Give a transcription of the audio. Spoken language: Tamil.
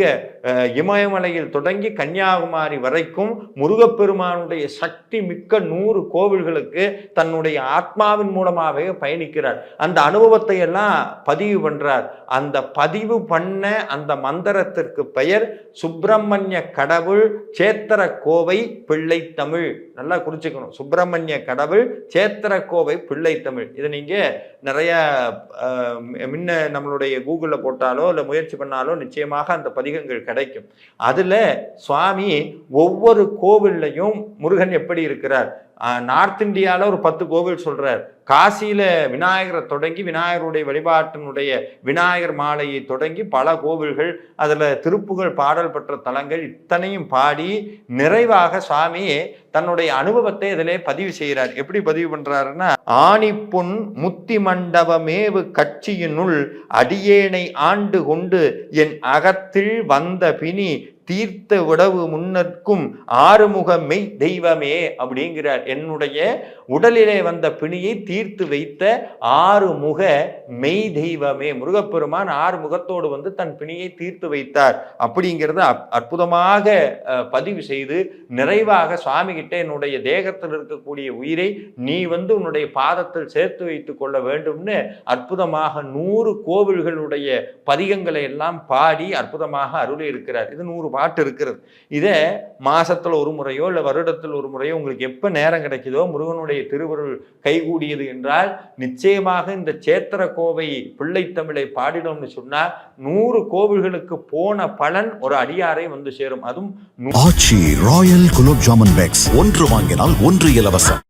é இமயமலையில் தொடங்கி கன்னியாகுமரி வரைக்கும் முருகப்பெருமானுடைய சக்தி மிக்க நூறு கோவில்களுக்கு தன்னுடைய ஆத்மாவின் மூலமாகவே பயணிக்கிறார். அந்த அனுபவத்தை எல்லாம் பதிவு பண்றார். அந்த பதிவு பண்ண அந்த மந்திரத்திற்கு பெயர் சுப்பிரமணிய கடவுள் சேத்திர கோவை பிள்ளை தமிழ். நல்லா குறிச்சுக்கணும். சுப்பிரமணிய கடவுள் சேத்திர கோவை பிள்ளை தமிழ். இதை நீங்க நிறைய முன்ன நம்மளுடைய கூகுளில் போட்டாலோ இல்லை முயற்சி பண்ணாலோ நிச்சயமாக அந்த பதிகங்கள் கிடைக்கும். அதில் சுவாமி ஒவ்வொரு கோவில்லையும் முருகன் எப்படி இருக்கிறார்? நார்த் இந்தியாவில் ஒரு பத்து கோவில் சொல்கிறார் காசியில விநாயகரை தொடங்கி விநாயகருடைய வழிபாட்டினுடைய விநாயகர் மாலையை தொடங்கி பல கோவில்கள் அதில் திருப்புகழ் பாடல் பெற்ற தலங்கள் இத்தனையும் பாடி நிறைவாக சுவாமி தன்னுடைய அனுபவத்தை இதிலே பதிவு செய்கிறார். எப்படி பதிவு பண்ணுறாருன்னா ஆணிப்புண் முத்தி மண்டபமேவு கட்சியினுள் அடியேனை ஆண்டு கொண்டு என் அகத்தில் வந்த பிணி தீர்த்த உடவு முன்னர்க்கும் ஆறுமுக மெய் தெய்வமே அப்படிங்கிறார். என்னுடைய உடலிலே வந்த பிணியை தீர்த்து வைத்த ஆறுமுக மெய் தெய்வமே. முருகப்பெருமான் ஆறு முகத்தோடு வந்து தன் பிணியை தீர்த்து வைத்தார் அப்படிங்கிறத அற்புதமாக பதிவு செய்து நிறைவாக சுவாமி கிட்ட என்னுடைய தேகத்தில் இருக்கக்கூடிய உயிரை நீ வந்து உன்னுடைய பாதத்தில் சேர்த்து வைத்துக் கொள்ள வேண்டும்னு அற்புதமாக நூறு கோவில்களுடைய பதிகங்களை எல்லாம் பாடி அற்புதமாக அருளி இருக்கிறார் இது நூறு பாட்டு இருக்கிறது. இதே மாசத்துல ஒரு முறையோ இல்லை வருடத்தில் ஒரு முறையோ உங்களுக்கு எப்ப நேரம் கிடைக்குதோ முருகனுடைய திருவருள் கைகூடியது என்றால் நிச்சயமாக இந்த சேத்திர கோவை பிள்ளை தமிழை பாடினோம்னு சொன்னால் நூறு கோவில்களுக்கு போன பலன் ஒரு அடியாரை வந்து சேரும். அதுவும் ஆச்சி ராயல் குலோப் ஜாமுன் பேக்ஸ். ஒன்று வாங்கினால் ஒன்று இலவசம்.